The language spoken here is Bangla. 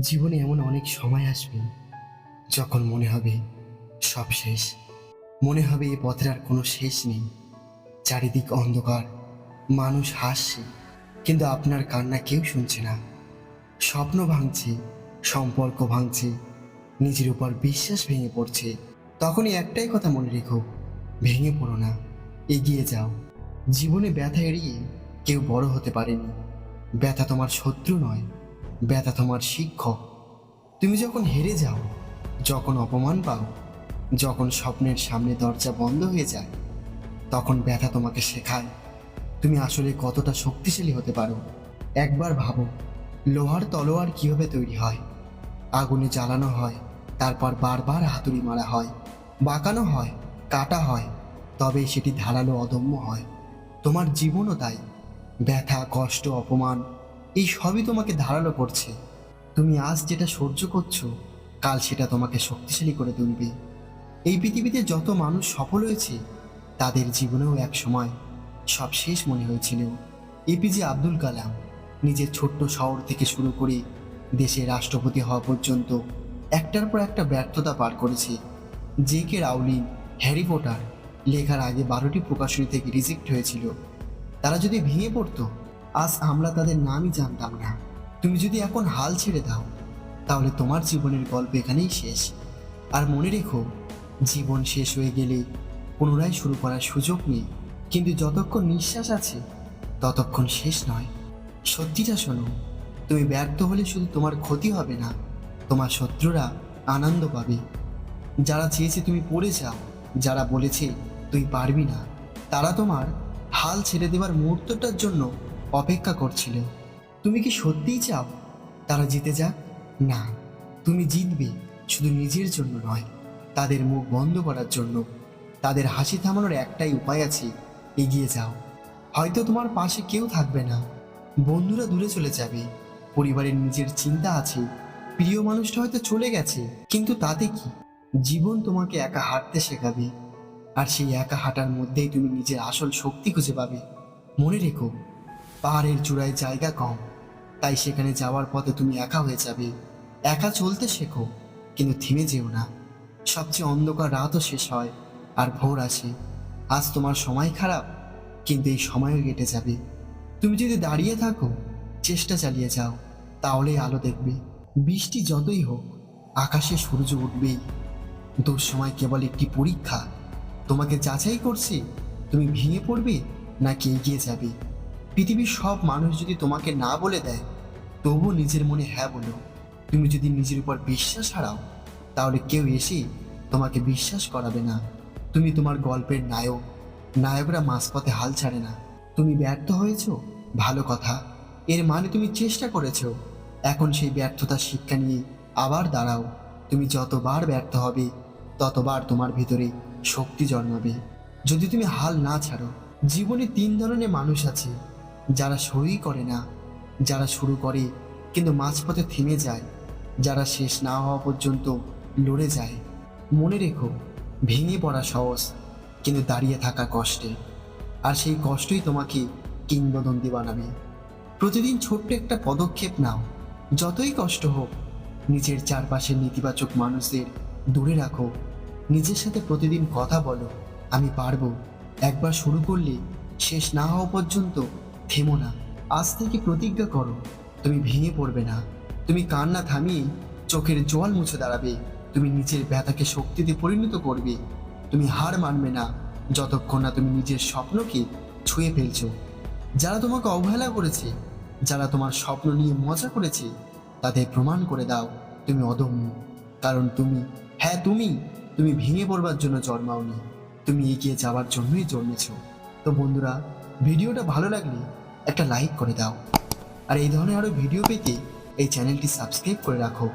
জীবনে এমন অনেক সময় আসবে যখন মনে হবে সব শেষ। মনে হবে এই পথের আর কোনো শেষ নেই। চারিদিক অন্ধকার, মানুষ হাসছে, কিন্তু আপনার কান্না কেউ শুনছে না। স্বপ্ন ভাঙছে, সম্পর্ক ভাঙছে, নিজের উপর বিশ্বাস ভেঙে পড়ছে। তখনই একটাই কথা মনে রেখো, ভেঙে পড়ো না, এগিয়ে যাও। জীবনে ব্যথা এড়িয়ে কেউ বড় হতে পারেনি। ব্যথা তোমার শত্রু নয়। ব্যথা তোমার শিক্ষক। তুমি যখন হেরে যাও, যখন অপমান পাও, যখন স্বপ্নের সামনে দরজা বন্ধ হয়ে যায়, তখন ব্যথা তোমাকে শেখায়। তুমি আসলে কতটা শক্তিশালী হতে পারো। একবার ভাবো, লোহার তলোয়ার কীভাবে তৈরি হয়? আগুনে জ্বালানো হয়, তারপর বারবার হাতুড়ি মারা হয়, বাঁকানো হয়, কাটা হয়, তবে সেটি ধারালো অদম্য হয়। তোমার জীবনও তাই। ব্যথা, কষ্ট, অপমান এই সবই তোমাকে ধারালো করছে। তুমি আজ যেটা সহ্য করছ, কাল সেটা তোমাকে শক্তিশালী করে তুলবে। এই পৃথিবীতে যত মানুষ সফল হয়েছে, তাদের জীবনেও এক সময় সব শেষ মনে হয়েছিল। এপিজে আব্দুল কালাম নিজের ছোট্ট শহর থেকে শুরু করে দেশের রাষ্ট্রপতি হওয়া পর্যন্ত একটার পর একটা ব্যর্থতা পার করেছে। J K Rowling, Harry Potter লেখার আগে বারোটি প্রকাশনী থেকে রিজেক্ট হয়েছিল। তারা যদি ভেঙে পড়তো আজ আমরা তাদের নামই জানতাম না। তুমি যদি এখন হাল ছেড়ে দাও, তাহলে তোমার জীবনের গল্প এখানেই শেষ। আর মনে রেখো, জীবন শেষ হয়ে গেলে পুনরায় শুরু করার সুযোগ নেই। কিন্তু যতক্ষণ নিঃশ্বাস আছে, ততক্ষণ শেষ নয়। সত্যিটা শোনো, তুমি ব্যর্থ হলে শুধু তোমার ক্ষতি হবে না, তোমার শত্রুরা আনন্দ পাবে। যারা চেয়েছে তুমি পড়ে যাও, যারা বলেছে তুই পারবি না, তারা তোমার হাল ছেড়ে দেওয়ার মুহূর্তটার জন্য অপেক্ষা করছিল। তুমি কি সত্যিই চাও তারা জিতে যাক? না, তুমি জিতবে শুধু নিজের জন্য নয়, তাদের মুখ বন্ধ করার জন্য। তাদের হাসি থামানোর একটাই উপায় আছে, এগিয়ে যাও। হয়তো তোমার পাশে কেউ থাকবে না। বন্ধুরা দূরে চলে যাবে। পরিবারের নিজের চিন্তা আছে। প্রিয় মানুষটা হয়তো চলে গেছে। কিন্তু তাতে কি? জীবন তোমাকে একা হাঁটতে শেখাবে। আর সেই একা হাঁটার মধ্যেই তুমি নিজের আসল শক্তি খুঁজে পাবে। মনে রেখো পাহাড়ের চূড়ায় জায়গা কম। তাই সেখানে যাওয়ার পথে তুমি একা হয়ে যাবে। একা চলতে শেখো, কিন্তু থেমে যেও না। সবচেয়ে অন্ধকার রাতও শেষ হয়, আর ভোর আসে। আজ তোমার সময় খারাপ, কিন্তু এই সময়ও কেটে যাবে। তুমি যদি দাঁড়িয়ে থাকো, চেষ্টা চালিয়ে যাও, তাহলেই আলো দেখবে। বৃষ্টি যতই হোক, আকাশে সূর্য উঠবেই। দুঃসময় কেবল একটি পরীক্ষা। তোমাকে যাচাই করছে, তুমি ভেঙে পড়বে, নাকি এগিয়ে যাবে? পৃথিবীর সব মানুষ যদি তোমাকে না বলে দেয়, তবুও নিজের মনে হ্যাঁ বলো। তুমি যদি নিজের উপর বিশ্বাস হারাও, তাহলে কেউ এসে তোমাকে বিশ্বাস করাবে না। তুমি তোমার গল্পের নায়ক, নায়করা মাঝপথে হাল ছাড়ে না। তুমি ব্যর্থ হয়েছ? ভালো কথা। এর মানে তুমি চেষ্টা করেছ। এখন সেই ব্যর্থতার শিক্ষা নিয়ে আবার দাঁড়াও। তুমি যতবার ব্যর্থ হবে, ততবার তোমার ভিতরে শক্তি জন্মাবে। যদি তুমি হাল না ছাড়ো, জীবনে তিন ধরনের মানুষ আছে। যারা শুরুই করে না, যারা শুরু করে কিন্তু মাঝপথে থেমে যায়, যারা শেষ না হওয়া পর্যন্ত লড়ে যায়। মনে রেখো, ভেঙে পড়া সহজ কিন্তু দাঁড়িয়ে থাকা কষ্টে। আর সেই কষ্টই তোমাকে কিংবদন্তি বানাবে। প্রতিদিন ছোট্ট একটা পদক্ষেপ নাও। যতই কষ্ট হোক, নিজের চারপাশের নেতিবাচক মানুষদের দূরে রাখো। নিজের সাথে প্রতিদিন কথা বলো, আমি পারব। একবার শুরু করলে শেষ না হওয়া পর্যন্ত থেমো না। আজ থেকে প্রতিজ্ঞা করো। তুমি ভেঙে পড়বে না। তুমি কান্না থামিয়ে চোখের জল মুছে দাঁড়াবে। তুমি নিজের ব্যথাকে শক্তিতে পরিণত করবে। তুমি হার মানবে না। যতক্ষণ না তুমি নিজের স্বপ্নকে ছুঁয়ে ফেলছো। যারা তোমাকে অবহেলা করেছে, যারা তোমার স্বপ্ন নিয়ে মজা করেছে, তাদের প্রমাণ করে দাও, তুমি অদম্য। কারণ তুমি হ্যাঁ তুমি তুমি ভেঙে পড়বার জন্য জন্মাওনি। তুমি এগিয়ে যাওয়ার জন্যই জন্মেছ। তো বন্ধুরা ভিডিওটা ভালো লাগলে একটা লাইক করে দাও। আর এই ধরনের আরও ভিডিও পেতে এই চ্যানেলটি সাবস্ক্রাইব করে রাখো।